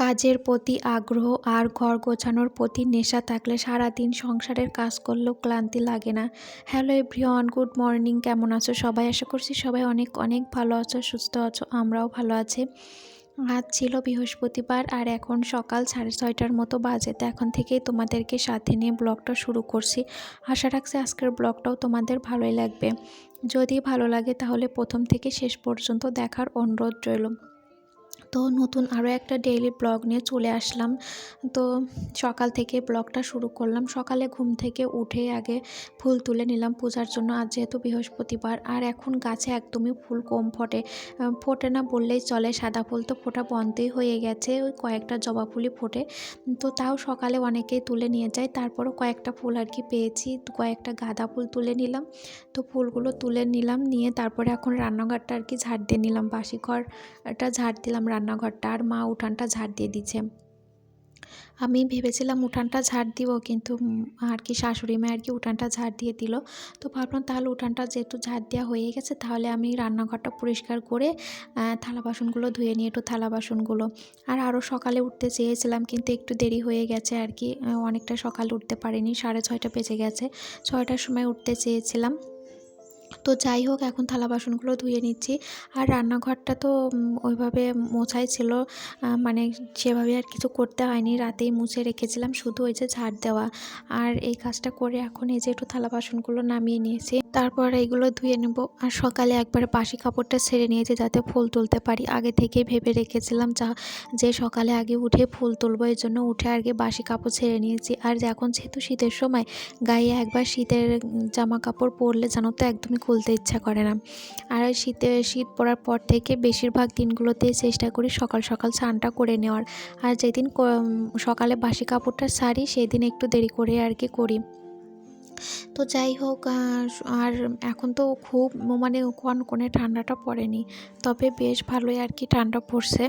কাজের প্রতি আগ্রহ আর ঘর গোছানোর প্রতি নেশা থাকলে সারাদিন সংসারের কাজ করলেও ক্লান্তি লাগে না। হ্যালো এভরিওয়ান, গুড মর্নিং, কেমন আছো সবাই? আশা করছি সবাই অনেক অনেক ভালো আছো, সুস্থ আছো, আমরাও ভালো আছি। আজ ছিল বৃহস্পতিবার আর এখন সকাল সাড়ে ছয়টার মতো বাজে। তো এখন থেকেই তোমাদেরকে সাথে নিয়ে ব্লগটা শুরু করছি। আশা রাখছি আজকের ব্লগটাও তোমাদের ভালোই লাগবে। যদি ভালো লাগে তাহলে প্রথম থেকে শেষ পর্যন্ত দেখার অনুরোধ রইল। তো নতুন আরও একটা ডেইলি ব্লগ নিয়ে চলে আসলাম। তো সকাল থেকে ব্লগটা শুরু করলাম। সকালে ঘুম থেকে উঠে আগে ফুল তুলে নিলাম পূজার জন্য। আজ যেহেতু বৃহস্পতিবার, আর এখন গাছে একদমই ফুল কম ফোটে। ফোটে না বললেই চলে, সাদা ফুল তো ফোটা বন্ধই হয়ে গেছে, ওই কয়েকটা জবা ফুলই ফোটে। তো তাও সকালে অনেকেই তুলে নিয়ে যায়, তারপরও কয়েকটা ফুল আর কি পেয়েছি, কয়েকটা গাঁদা ফুল তুলে নিলাম। তো ফুলগুলো তুলে নিলাম, নিয়ে তারপরে এখন রান্নাঘরটা আর কি ঝাড় দিয়ে নিলাম বাসি ঘরটা ঝাড় দিলাম রান্নাঘরটা আর মা উঠানটা ঝাড় দিয়ে দিচ্ছে। আমি ভেবেছিলাম উঠানটা ঝাড় দিব, কিন্তু আর কি শাশুড়ি মা আর কি উঠানটা ঝাড় দিয়ে দিল। তো ভাবলাম তাহলে উঠানটা যেহেতু ঝাড় দেওয়া হয়ে গেছে, তাহলে আমি রান্নাঘরটা পরিষ্কার করে থালা বাসনগুলো ধুয়ে নিয়ে একটু থালা বাসনগুলো। আর আরও সকালে উঠতে চেয়েছিলাম, কিন্তু একটু দেরি হয়ে গেছে আর কি অনেকটা সকালে উঠতে পারিনি, সাড়ে ছয়টা বেজে গেছে। ছয়টার সময় উঠতে চেয়েছিলাম। তো যাই হোক, এখন থালা বাসনগুলো ধুয়ে নিচ্ছি। আর রান্নাঘরটা তো ওইভাবে মোছাই ছিল মানে সেভাবে আর কিছু করতে হয়নি। রাতেই মুছে রেখেছিলাম, শুধু ওই যে ঝাড় দেওয়া। আর এই কাজটা করে এখন এই যে একটু থালা বাসনগুলো নামিয়ে নিয়েছি। তারপর এইগুলো ধুয়ে নেব। আর সকালে একবারে বাসি কাপড়টা ছেড়ে নিয়েছি, যাতে ফুল তুলতে পারি। আগে থেকেই ভেবে রেখেছিলাম যা, যে সকালে আগে উঠে ফুল তুলবো এই জন্য উঠে আগে বাসি কাপড় ছেড়ে নিয়েছি। আর এখন যেহেতু শীতের সময়, গায়ে একবার শীতের জামা কাপড় পরলে জানো তো একদমই খুলতে ইচ্ছা করে না। আর শীতে, শীত পড়ার পর থেকে বেশিরভাগ দিনগুলোতে চেষ্টা করি সকাল সকাল স্নানটা করে নেওয়ার। আর যেদিন সকালে বাসি কাপড়টা সারি সেই দিন একটু দেরি করে আর কি করি। তো যাই হোক, আর আর এখন তো খুব মানে কনকনে ঠান্ডাটা পড়েনি, তবে বেশ ভালোই আর কি ঠান্ডা পড়ছে।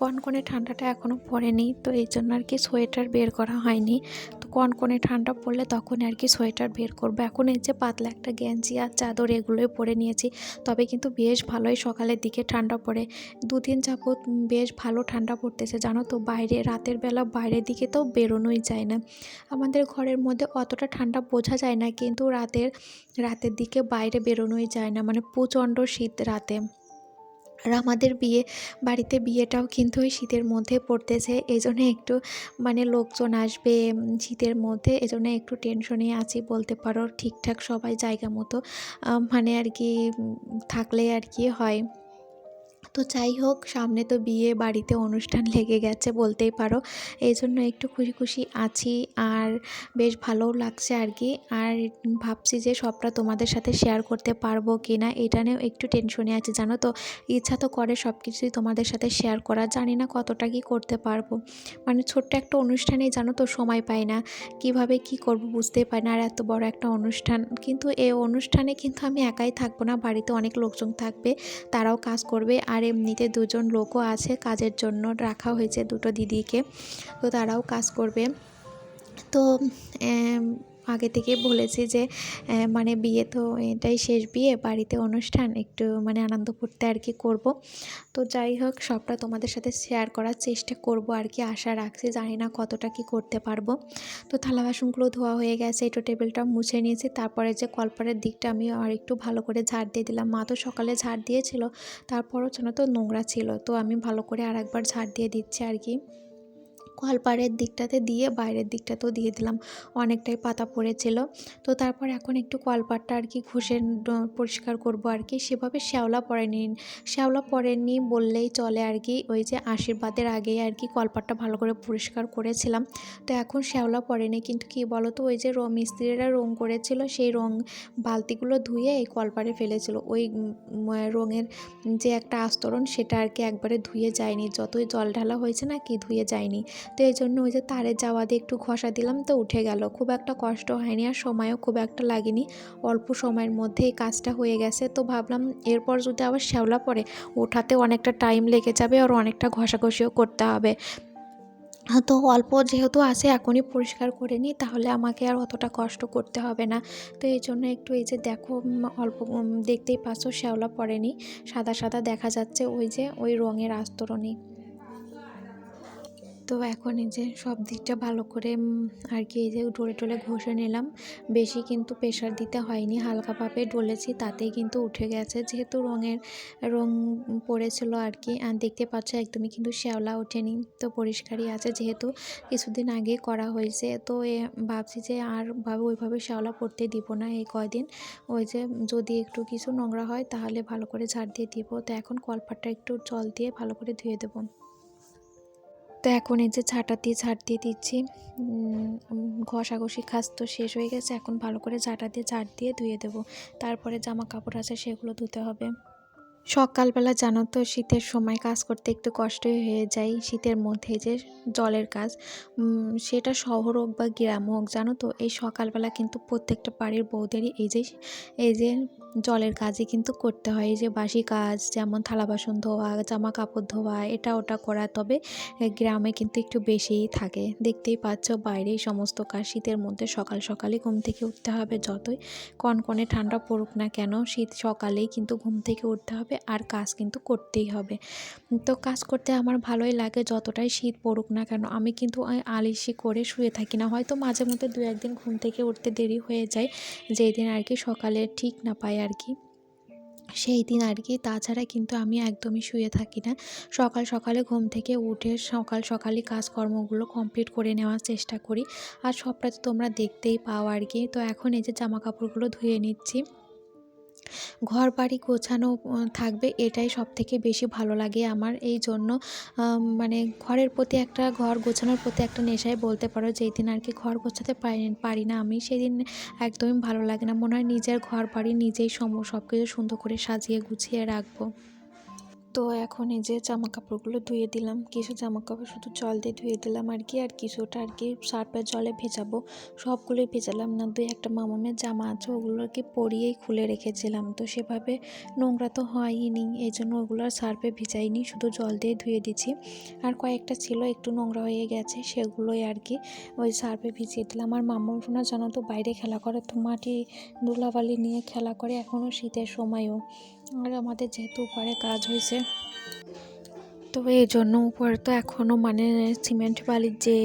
কনকনে ঠান্ডাটা এখনও পড়েনি, তো এই জন্য আর কি সোয়েটার বের করা হয়নি। তো কনকনে ঠান্ডা পড়লে তখন আর কি সোয়েটার বের করব। এখন এই যে পাতলা একটা গেঞ্জি আর চাদর এগুলোই পরে নিয়েছি। তবে কিন্তু বেশ ভালোই সকালের দিকে ঠান্ডা পড়ে। দুদিন যাবৎ বেশ ভালো ঠান্ডা পড়তেছে, জানো তো? বাইরে, রাতের বেলা বাইরের দিকে তো বেরোনোই যায় না। আমাদের ঘরের মধ্যে অতটা ঠান্ডা বোঝা যায় না, কিন্তু রাতের রাতের দিকে বাইরে বেরোনোই যায় না। মানে প্রচণ্ড শীত রাতে। আর আমাদের বিয়ে, বাড়িতে বিয়েটাও কিন্তু ওই শীতের মধ্যে পড়তেছে। এই জন্য একটু মানে লোকজন আসবে শীতের মধ্যে, এই জন্য একটু টেনশনে আছি বলতে পারো। ঠিকঠাক সবাই জায়গা মতো মানে আর কি থাকলে আর কি হয়। তো যাই হোক, সামনে তো বিয়ে, বাড়িতে অনুষ্ঠান লেগে গেছে বলতেই পারো। এই জন্য একটু খুশি খুশি আছি আর বেশ ভালোও লাগছে আর কি। আর ভাবছি যে সবটা তোমাদের সাথে শেয়ার করতে পারব কি না এটা নিয়েও একটু টেনশনে আছে, জানো তো? ইচ্ছা তো করে সব কিছুই তোমাদের সাথে শেয়ার করা, জানি না কতটা কি করতে পারব। মানে ছোট্ট একটা অনুষ্ঠানেই, জানো তো, সময় পাই না। কীভাবে কি করব বুঝতেই পারি না, আর এত বড় একটা অনুষ্ঠান। কিন্তু এই অনুষ্ঠানে কিন্তু আমি একাই থাকব না, বাড়িতে অনেক লোকজন থাকবে, তারাও কাজ করবে, আর এমনিতে দুজন লোকও আছে কাজের জন্য রাখা হয়েছে দুটো দিদিকে, তো তারাও কাজ করবে। তো আগে থেকে বলেছি যে মানে বিয়ে তো এটাই শেষ বিয়ে, বাড়িতে অনুষ্ঠান, একটু মানে আনন্দ করতে আর কি করব। তো যাই হোক, সবটা তোমাদের সাথে শেয়ার করার চেষ্টা করব আর কি, আশা রাখছি জানি না কতটা কি করতে পারব। তো থালা বাসনগুলো ধোয়া হয়ে গেছে, একটু টেবিলটা মুছে নিয়েছি, তারপরে যে কলপারের দিকটা আমি আর একটু ভালো করে ঝাড় দিয়ে দিলাম। মা তো সকালে ঝাড় দিয়েছিল, তারপরও যেন তো নোংরা ছিল, তো আমি ভালো করে আর একবার ঝাড় দিয়ে দিচ্ছি আর কি। কলপাড়ের দিকটাতে দিয়ে বাইরের দিকটাতেও দিয়ে দিলাম। অনেকটাই পাতা পড়েছিল। তো তারপর এখন একটু কলপাটটা আর কি ঘষে পরিষ্কার করব আর কি। সেভাবে শ্যাওলা পড়েনি শ্যাওলা পড়েনি বললেই চলে আর কি। ওই যে আশীর্বাদের আগেই আর কি কলপাটটা ভালো করে পরিষ্কার করেছিলাম। তো এখন শ্যাওলা পড়েনি, কিন্তু কি বলো তো ওই যে রং, মিস্ত্রিরা রং করেছিল, সেই রং বালতিগুলো ধুয়ে এই কলপাড়ে ফেলেছিল। ওই রঙের যে একটা আস্তরণ সেটা আর কি একবারে ধুয়ে যায়নি। যতই জল ঢালা হয়েছে না কি ধুয়ে যায়নি। তো এই জন্য ওই যে তারে যাওয়া দিয়ে একটু ঘষা দিলাম তো উঠে গেল। খুব একটা কষ্ট হয়নি আর সময়ও খুব একটা লাগেনি। অল্প সময়ের মধ্যে এই কাজটা হয়ে গেছে। তো ভাবলাম এরপর যদি আবার শ্যাওলা পড়ে ওঠাতে অনেকটা টাইম লেগে যাবে আর অনেকটা ঘষাঘষিও করতে হবে। তো অল্প যেহেতু আছে, এখনই পরিষ্কার করে নিই, তাহলে আমাকে আর অতটা কষ্ট করতে হবে না। তো এই জন্য একটু এই যে দেখো অল্প দেখতেই পাচ্ছ, শ্যাওলা পড়েনি সাদা সাদা দেখা যাচ্ছে ওই যে ওই রঙের আস্তরণই। তো এখন এই যে সব দিকটা ভালো করে আর কি এই যে ডলে টলে ঘষে নিলাম। বেশি কিন্তু প্রেশার দিতে হয়নি হালকাভাবে ডলেছি, তাতেই কিন্তু উঠে গেছে। যেহেতু রঙের, রং পড়েছিল আর কি, আর দেখতে পাচ্ছ একদমই কিন্তু শ্যাওলা ওঠেনি, তো পরিষ্কারই আছে যেহেতু কিছুদিন আগে করা হয়েছে। তো এ, ভাবছি যে আর ভাবে ওইভাবে শ্যাওলা পড়তে দিব না এই কয়দিন। ওই যে যদি একটু কিছু নোংরা হয় তাহলে ভালো করে ঝাড় দিয়ে দিব। তো এখন কলপাটটা একটু জল দিয়ে ভালো করে ধুয়ে দেবো। তো এখন এই যে ছাটা দিয়ে ঝাড় দিয়ে দিচ্ছি। ঘষাঘষি খাস তো শেষ হয়ে গেছে। এখন ভালো করে ঝাঁটা দিয়ে ঝাড় দিয়ে ধুয়ে দেবো। তারপরে জামা কাপড় আছে সেগুলো ধুতে হবে। সকালবেলা জানো তো, শীতের সময় কাজ করতে একটু কষ্টই হয়ে যায়। শীতের মধ্যে যে জলের কাজ সেটা শহর হোক বা গ্রাম হোক, জানো তো, এই সকালবেলা কিন্তু প্রত্যেকটা বাড়ির বউদেরই এই যে এই যে জলের কাজই কিন্তু করতে হয়। এই যে বাসি কাজ, যেমন থালা বাসন ধোয়া, জামা কাপড় ধোয়া, এটা ওটা করা, তবে গ্রামে কিন্তু একটু বেশিই থাকে। দেখতেই পাচ্ছ বাইরেই সমস্ত কাজ, শীতের মধ্যে সকাল সকালে ঘুম থেকে উঠতে হবে। যতই কনকনে ঠান্ডা পড়ুক না কেন, শীত সকালেই কিন্তু ঘুম থেকে উঠতে হবে। আর কাজ কিন্তু করতেই হবে। তো কাজ করতে আমার ভালোই লাগে যতটাই শীত পড়ুক না কেন। আমি কিন্তু আলিশি করে শুয়ে থাকি না। হয়তো মাঝে মধ্যে দু একদিন ঘুম থেকে উঠতে দেরি হয়ে যায়, যেই দিন আর কি সকালে ঠিক না পাই আর কি। সেই দিন আর কি তাছাড়া কিন্তু আমি একদমই শুয়ে থাকি না। সকাল সকালে ঘুম থেকে উঠে সকাল সকালই কাজকর্মগুলো কমপ্লিট করে নেওয়ার চেষ্টা করি। আর সবটা তো তোমরা দেখতেই পাও আর কি। তো এখন এই যে জামা কাপড়গুলো ধুয়ে নিচ্ছি। ঘর বাড়ি গোছানো থাকবে, এটাই সব থেকে বেশি ভালো লাগে আমার। এই জন্য মানে ঘরের প্রতি একটা, ঘর গোছানোর প্রতি একটা নেশায় বলতে পারো যেই দিন আর কি ঘর গোছাতে পারি পারি না আমি। সেদিন একদমই ভালো লাগে না। মনে হয় নিজের ঘর বাড়ি নিজেই সম সব কিছু সুন্দর করে সাজিয়ে গুছিয়ে রাখব। তো এখন এই যে জামা কাপড়গুলো ধুয়ে দিলাম, কিছু জামা কাপড় শুধু জল দিয়ে ধুয়ে দিলাম আর কি, আর কিছুটা আর কি সার্ফের জলে ভেজাবো, সবগুলোই ভেজালাম না, দুই একটা মামামের জামা আছে ওগুলো আর কি পরিয়েই খুলে রেখেছিলাম, তো সেভাবে নোংরা তো হয়ই এই জন্য ওগুলো আর সার্ফে ভিজাইনি, শুধু জল দিয়ে ধুয়ে দিচ্ছি আর কয়েকটা ছিল একটু নোংরা হয়ে গেছে, সেগুলোই আর কি ওই সার্ফে ভিজিয়ে দিলাম, আর মামা শোনা জানো তো বাইরে খেলা করে, তো মাটি ধুলাবালি নিয়ে খেলা করে এখনও শীতের সময়ও আর আমাদের যেহেতু উপরে কাজ হয়েছে তো এই জন্য উপরে তো এখনও মানে সিমেন্ট বালির যে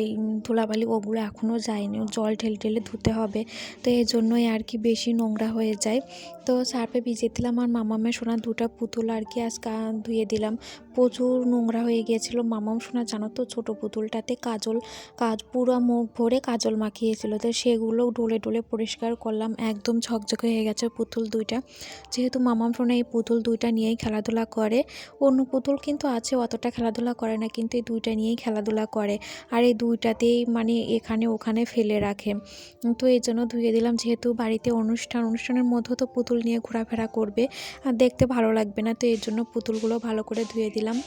ধুলাবালি ওগুলো এখনও যায়নি। জল ঢেলে ঢেলে ধুতে হবে। তো এই জন্যই আর কি বেশি নোংরা হয়ে যায়। তো সার্ফে ভিজিয়ে দিলাম আর মামামের সোনা দুটো পুতুল আর কি আজকে ধুয়ে দিলাম। প্রচুর নোংরা হয়ে গিয়েছিল। মামাম সোনা, জানো তো, ছোটো পুতুলটাতে কাজল, কাজ পুরো মুখ ভরে কাজল মাখিয়েছিল। তো সেগুলো ডলে ডলে পরিষ্কার করলাম। একদম ঝকঝকে হয়ে গেছে পুতুল দুইটা। যেহেতু মামাম সোনা এই পুতুল দুইটা নিয়েই খেলাধুলা করে, অন্য পুতুল কিন্তু আছে অতটা খেলাধুলা করে না, কিন্তু এই দুইটা নিয়েই খেলাধুলা করে। আর এই দুইটাতেই মানে এখানে ওখানে ফেলে রাখে। তো এই জন্য ধুয়ে দিলাম, যেহেতু বাড়িতে অনুষ্ঠান, অনুষ্ঠানের মধ্যেও তো পুতুল নিয়ে ঘোরাফেরা করবে। আর দেখতে ভালো লাগবে না, তো এর জন্য পুতুলগুলো ভালো করে ধুয়ে দিলাম।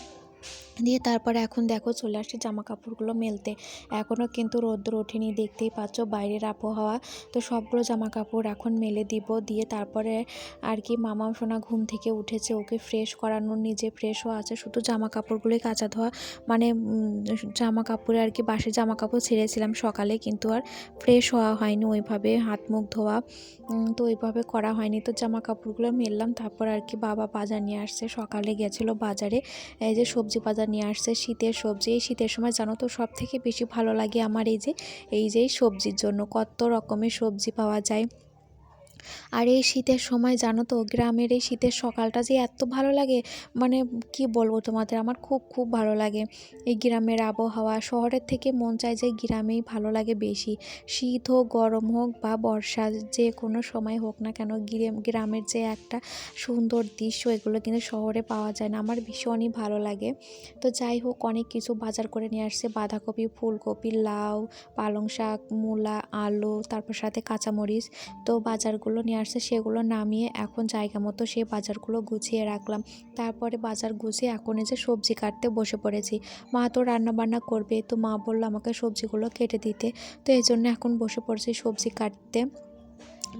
দিয়ে তারপরে এখন দেখো চলে আসছে জামা কাপড়গুলো মেলতে। এখনও কিন্তু রোদ্র ওঠেনি, দেখতেই পাচ্ছ বাইরের আবহাওয়া। তো সবগুলো জামা কাপড় এখন মেলে দিব, দিয়ে তারপরে আর কি মামা সোনা ঘুম থেকে উঠেছে, ওকে ফ্রেশ করানোর নিজে ফ্রেশও আছে, শুধু জামা কাপড়গুলোই কাচা ধোয়া। মানে জামা কাপড়ে আর কি বাসে জামা কাপড় ছেড়েছিলাম সকালে, কিন্তু আর ফ্রেশ হওয়া হয়নি ওইভাবে, হাত মুখ ধোয়া তো ওইভাবে করা হয়নি। তো জামা কাপড়গুলো মেললাম, তারপর আর কি বাবা বাজার নিয়ে আসছে, সকালে গেছিল বাজারে। এই যে সবজি বাজার নিয়ে আসছে শীতের সবজি। এই শীতের সময় জানো তো সব থেকে বেশি ভালো লাগে আমার এই যে এই যে সবজির জন্য কত রকমের সবজি পাওয়া যায়। আর এই শীতের সময় জানো তো, গ্রামের এই শীতের সকালটা যে এত ভালো লাগে মানে কি বলব তোমাদের, আমার খুব খুব ভালো লাগে। এই গ্রামের আবহাওয়া, শহরের থেকে মন চায় যে গ্রামেই ভালো লাগে বেশি। শীত হোক, গরম হোক বা বর্ষা, যে কোনো সময় হোক না কেন গ্রাম- গ্রামের যে একটা সুন্দর দৃশ্য, এগুলো কিন্তু শহরে পাওয়া যায় না। আমার ভীষণই ভালো লাগে। তো যাই হোক, অনেক কিছু বাজার করে নিয়ে আসছে। বাঁধাকপি, ফুলকপি, লাউ, পালং শাক, মূলা, আলু, তারপর সাথে কাঁচামরিচ। তো বাজারগুলো নিয়ে আসছে সেগুলো নামিয়ে এখন জায়গা মতো সেই বাজারগুলো গুছিয়ে রাখলাম। তারপরে বাজার গুছিয়ে এখন এই যে সবজি কাটতে বসে পড়েছি। মা তো রান্না বান্না করবে, তো মা বলল আমাকে সবজিগুলো কেটে দিতে। তো এই জন্য এখন বসে পড়েছি সবজি কাটতে।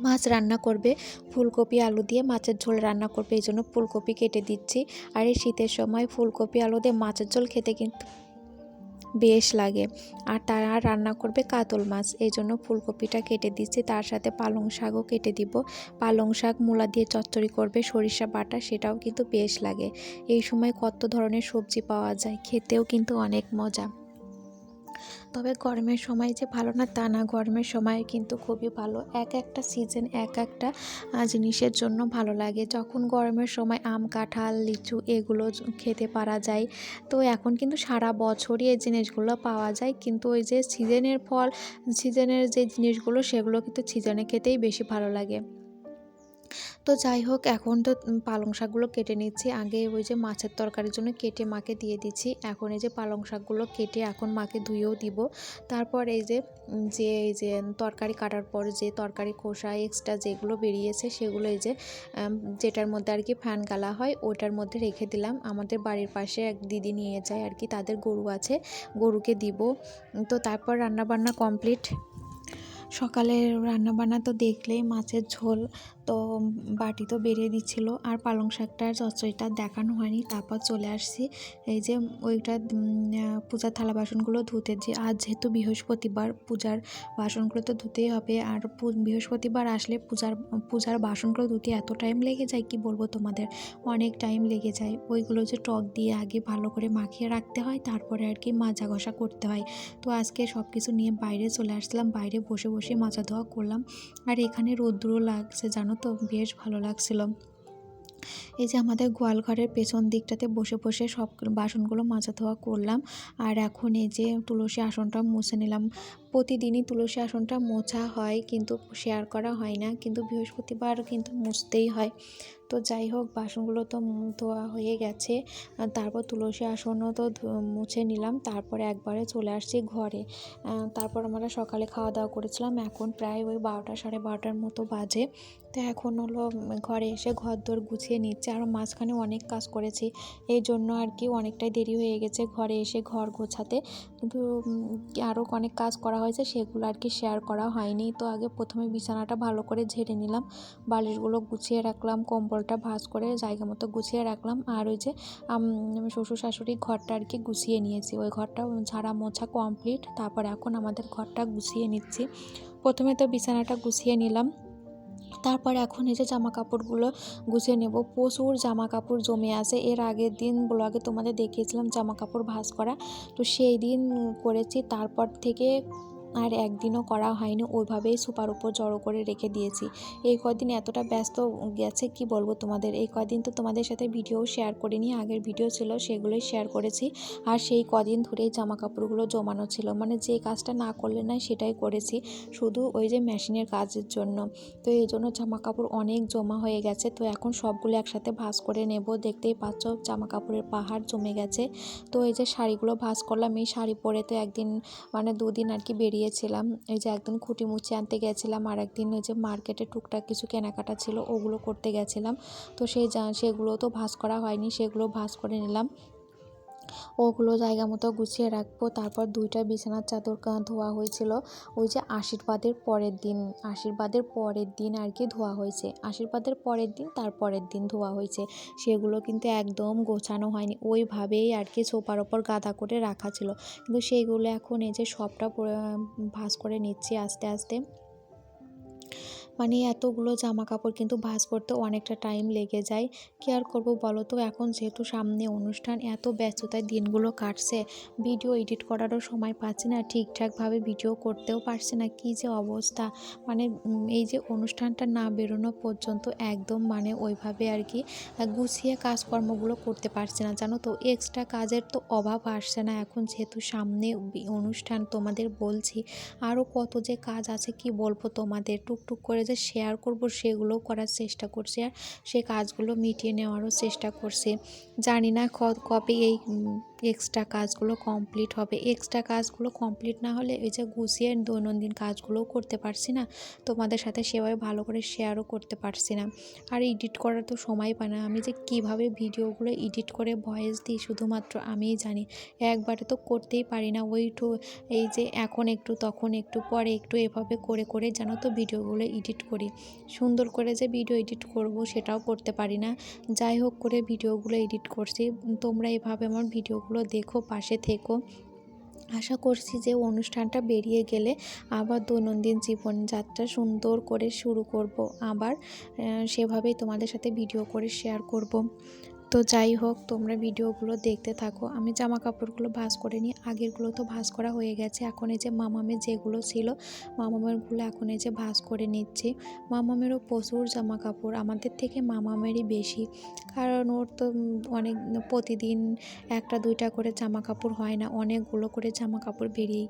মাছ রান্না করবে, ফুলকপি, আলু দিয়ে মাছের ঝোল রান্না করবে। এই জন্য ফুলকপি কেটে দিচ্ছি। আর এই শীতের সময় ফুলকপি, আলু দিয়ে মাছের ঝোল খেতে কিন্তু বেশ লাগে। আর তারা রান্না করবে কাতল মাছ। এই জন্য ফুলকপিটা কেটে দিচ্ছি। তার সাথে পালং শাকও কেটে দিব। পালং শাক মূলা দিয়ে চচ্চড়ি করবে। সরিষা বাটা, সেটাও কিন্তু বেশ লাগে। এই সময় কত ধরনের সবজি পাওয়া যায়, খেতেও কিন্তু অনেক মজা। তবে গরমের সময় যে ভালো না তা না। গরমের সময় কিন্তু খুবই ভালো। এক একটা সিজন এক একটা জিনিসের জন্য ভালো লাগে। যখন গরমের সময় আম, কাঁঠাল, লিচু এগুলো খেতে পারা যায়, তো এখন কিন্তু সারা বছরই এই জিনিসগুলো পাওয়া যায়। কিন্তু ওই যে সিজনের ফল সিজনের যে জিনিসগুলো, সেগুলো কিন্তু সিজনে খেতেই বেশি ভালো লাগে। তো যাই হোক, এখন তো পালং শাকগুলো কেটে নিচ্ছি। আগে ওই যে মাছের তরকারির জন্য কেটে মাকে দিয়ে দিচ্ছি। এখন এই যে পালং শাকগুলো কেটে এখন মাকে ধুয়েও দিব। তারপর এই যে যে, এই যে তরকারি কাটার পর যে তরকারি খোসা, এক্সট্রা যেগুলো বেরিয়েছে সেগুলো এই যে যেটার মধ্যে আর কি ফ্যান গালা হয় ওটার মধ্যে রেখে দিলাম। আমাদের বাড়ির পাশে এক দিদি নিয়ে যায় আর কি, তাদের গরু আছে, গরুকে দিব। তো তারপর রান্না বান্না কমপ্লিট। সকালে রান্নাবান্না তো দেখলেই মাছের ঝোল, তো বাটি তো বেরিয়ে দিচ্ছিল। আর পালং শাকটার চচ্চড়িটা দেখানো হয়নি, তারপর চলে আসছি। এই যে ওইটা পূজার থালা বাসনগুলো ধুতে যে, আজ যেহেতু বৃহস্পতিবার, পূজার বাসনগুলো তো ধুতেই হবে। আর বৃহস্পতিবার আসলে পূজার পূজার বাসনগুলো ধুতে এত টাইম লেগে যায় কি বলব তোমাদের? অনেক টাইম লেগে যায়। ওইগুলো যে টক দিয়ে আগে ভালো করে মাখিয়ে রাখতে হয়, তারপরে আর কি মাজা ঘষা করতে হয়। তো আজকে সব কিছু নিয়ে বাইরে চলে আসলাম, বাইরে বসে বসে মাজা ধোয়া করলাম। আর এখানে রোদ্রও লাগছে, জানো তো? বেশ ভালো লাগছিল। এই যে আমাদের গোয়াল ঘরের পেছন দিকটাতে বসে বসে সব বাসনগুলো মাজা ধোয়া করলাম। আর এখন এই যে তুলসী আসনটা মুছে নিলাম। প্রতিদিনই তুলসী আসনটা মোছা হয়, কিন্তু শেয়ার করা হয় না। কিন্তু বৃহস্পতিবার কিন্তু মুছতেই হয়। তো যাই হোক, বাসনগুলো তো ধোয়া হয়ে গেছে। তারপর তুলসী আসনও তো মুছে নিলাম। তারপরে একবারে চলে আসছি ঘরে। তারপর আমরা সকালে খাওয়া দাওয়া করেছিলাম। এখন প্রায় ওই বারোটা, সাড়ে বারোটার মতো বাজে। তো এখন হলো ঘরে এসে ঘর দোর গুছিয়ে নিচ্ছে। আর মাঝখানে অনেক কাজ করেছি। এই জন্য আর কি অনেকটাই দেরি হয়ে গেছে ঘরে এসে ঘর গোছাতে। কিন্তু আরও অনেক কাজ করা হয়েছে, সেগুলো আর কি শেয়ার করা হয়নি। তো আগে প্রথমে বিছানাটা ভালো করে ঝেড়ে নিলাম। বালিশগুলো গুছিয়ে রাখলাম কম্বলটা ভাঁজ করে জায়গা মতো গুছিয়ে রাখলাম। আর ওই যে শ্বশুর শাশুড়ি ঘরটা আর কি গুছিয়ে নিয়েছি। ওই ঘরটা ঝাড়া মোছা কমপ্লিট তারপর এখন আমাদের ঘরটা গুছিয়ে নিচ্ছি। প্রথমে তো বিছানাটা গুছিয়ে নিলাম। তারপর এখন এই যে জামা কাপড়গুলো গুছিয়ে নেব। প্রচুর জামা কাপড় জমে আছে। এর আগের দিন ব্লগে তোমাদের দেখিয়েছিলাম জামা কাপড় ভাঁজ করা। তো সেই দিন করেছি। তারপর থেকে আর একদিনও করা হয়নি। ওইভাবেই সুপার উপর জড়ো করে রেখে দিয়েছি। এই কদিন এতটা ব্যস্ত গেছে, কি বলব তোমাদের? এই কদিন তো তোমাদের সাথে ভিডিও শেয়ার করিনি। আগের ভিডিও ছিল, সেগুলোই শেয়ার করেছি। আর সেই কদিন ধরেই জামা কাপড়গুলো জমানো ছিল। মানে যে কাজটা না করলে না সেটাই করেছি। শুধু ওই যে মেশিনের কাজের জন্য। তো এই জন্য জামা কাপড় অনেক জমা হয়ে গেছে। তো এখন সবগুলো একসাথে ভাঁজ করে নেব। দেখতেই পাচ্ছ জামা কাপড়ের পাহাড় জমে গেছে। তো এই যে শাড়িগুলো ভাঁজ করলাম, এই শাড়ি পরে তো একদিন মানে দুদিন আর কি বেরিয়েছিলাম, এই যে একদিন খুঁটি মুছে আনতে গেছিলাম, আর একদিন ওই যে মার্কেটে টুকটাক কিছু কেনাকাটা ছিল, ওগুলো করতে গেছিলাম। তো সেই সেগুলো তো ভাঁজ করা হয়নি, সেগুলো ভাঁজ করে নিলাম। ওগুলো জায়গা মতো গুছিয়ে রাখব। তারপর দুইটা বিছানার চাদর ধোয়া হয়েছিল। ওই যে আশীর্বাদের পরের দিন, আশীর্বাদের পরের দিন আর কি ধোয়া হয়েছে। আশীর্বাদের পরের দিন, তার পরের দিন ধোয়া হয়েছে। সেগুলো কিন্তু একদম গোছানো হয়নি। ওইভাবেই আর কি সোফার ওপর গাদা করে রাখা ছিল। কিন্তু সেইগুলো এখন এই যে সবটা ভাঁজ করে নিচ্ছি আস্তে আস্তে। মানে এতগুলো জামা কাপড় কিন্তু ভাঁজ করতে অনেকটা টাইম লেগে যায়। কি আর করব বলো তো? এখন যেহেতু সামনে অনুষ্ঠান, এত ব্যস্ততায় দিনগুলো কাটছে। ভিডিও এডিট করারও সময় পাচ্ছি না, ঠিকঠাকভাবে ভিডিও করতেও পারছি না। কী যে অবস্থা? মানে এই যে অনুষ্ঠানটা না বেরোনো পর্যন্ত একদম মানে ওইভাবে আর কি গুছিয়ে কাজকর্মগুলো করতে পারছি না, জানো তো? এক্সট্রা কাজের তো অভাব আসছে না। এখন যেহেতু সামনে অনুষ্ঠান তোমাদের বলছি আরও কত যে কাজ আছে কি বলব তোমাদের? টুকটুক করে যে শেয়ার করব সেগুলো করার চেষ্টা করছি আর সে কাজগুলো মিটিয়ে নেওয়ারও চেষ্টা করছে। জানি না কবে এই এক্সট্রা কাজগুলো কমপ্লিট হবে। এক্সট্রা কাজগুলো কমপ্লিট না হলে এই যে গুছিয়ে দৈনন্দিন কাজগুলোও করতে পারছি না। তোমাদের সাথে সেভাবে ভালো করে শেয়ারও করতে পারছি না। আর এডিট করার তো সময় পায় না। আমি যে কীভাবে ভিডিওগুলো এডিট করে ভয়েস দিই শুধুমাত্র আমিই জানি। একবারে তো করতেই পারি না। ওই টু এই যে এখন একটু, তখন একটু, পরে একটু এভাবে করে করে যেন তো ভিডিওগুলো এডিট করি। সুন্দর করে যে ভিডিও এডিট করব সেটাও করতে পারি না। যাই হোক করে ভিডিওগুলো এডিট করছি। তোমরা এভাবে আমার ভিডিওগুলো দেখো, পাশে থেকো। আশা করছি যে অনুষ্ঠানটা বেরিয়ে গেলে আবার দৈনন্দিন জীবনযাত্রা সুন্দর করে শুরু করব। আবার সেভাবেই তোমাদের সাথে ভিডিও করে শেয়ার করব। তো যাই হোক, তোমরা ভিডিওগুলো দেখতে থাকো। আমি জামা কাপড়গুলো ভাঁজ করে নিই। আগেরগুলো তো ভাঁজ করা হয়ে গেছে। এখন এই যে মামামের যেগুলো ছিল, মামামেরগুলো এখন এই যে ভাঁজ করে নিচ্ছি। মামামেরও প্রচুর জামা কাপড় আমাদের থেকে মামামেরই বেশি। কারণ ওর তো অনেক প্রতিদিন একটা, দুইটা করে জামা কাপড় হয় না। অনেকগুলো করে জামা কাপড় বেরিয়ে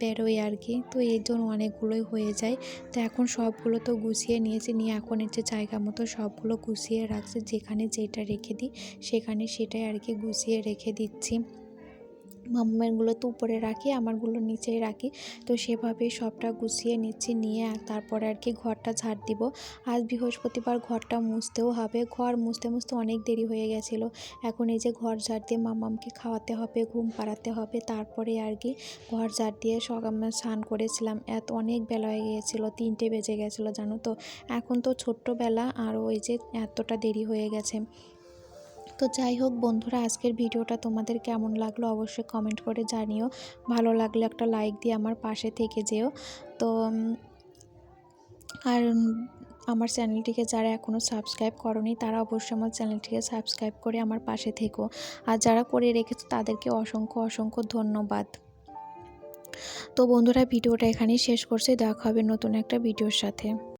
বেরোয় আর কি। তো এর জন্য অনেকগুলোই হয়ে যায়। তো এখন সবগুলো তো গুছিয়ে নিয়েছি। নিয়ে এখন এর যে জায়গা মতো সবগুলো গুছিয়ে রাখছি। যেখানে যেটা রেখে দিই সেখানে সেটাই আর কি গুছিয়ে রেখে দিচ্ছি। মাম্মারগুলো তো উপরে রাখি, আমারগুলো নিচেই রাখি। তো সেভাবেই সবটা গুছিয়ে নিচ্ছি, নিয়ে আর তারপরে আর কি ঘরটা ঝাড় দিব। আজ বৃহস্পতিবার ঘরটা মুছতেও হবে। ঘর মুছতে মুছতে অনেক দেরি হয়ে গেছিল। এখন এই যে ঘর ঝাড় দিয়ে মামামকে খাওয়াতে হবে, ঘুম পাড়াতে হবে, তারপরে আর কি ঘর ঝাড় দিয়ে সকাল স্নান করেছিলাম। এত অনেক বেলা হয়ে গিয়েছিল, তিনটে বেজে গেছিল, জানো তো। এখন তো ছোট্টবেলা আর ওই যে এতটা দেরি হয়ে গেছে। তো যাই হোক বন্ধুরা, আজকের ভিডিওটা তোমাদের কেমন লাগল অবশ্যই কমেন্ট করে জানিও। ভালো লাগলে একটা লাইক দিয়ে আমার পাশে থেকে যেও। তো আর আমার চ্যানেলটিকে যারা এখনও সাবস্ক্রাইব করনি, তারা অবশ্যই আমার চ্যানেলটিকে সাবস্ক্রাইব করে আমার পাশে থেকো। আর যারা করে রেখেছে, তাদেরকে অসংখ্য অসংখ্য ধন্যবাদ। তো বন্ধুরা, ভিডিওটা এখানেই শেষ করছি। দেখা হবে নতুন একটা ভিডিওর সাথে।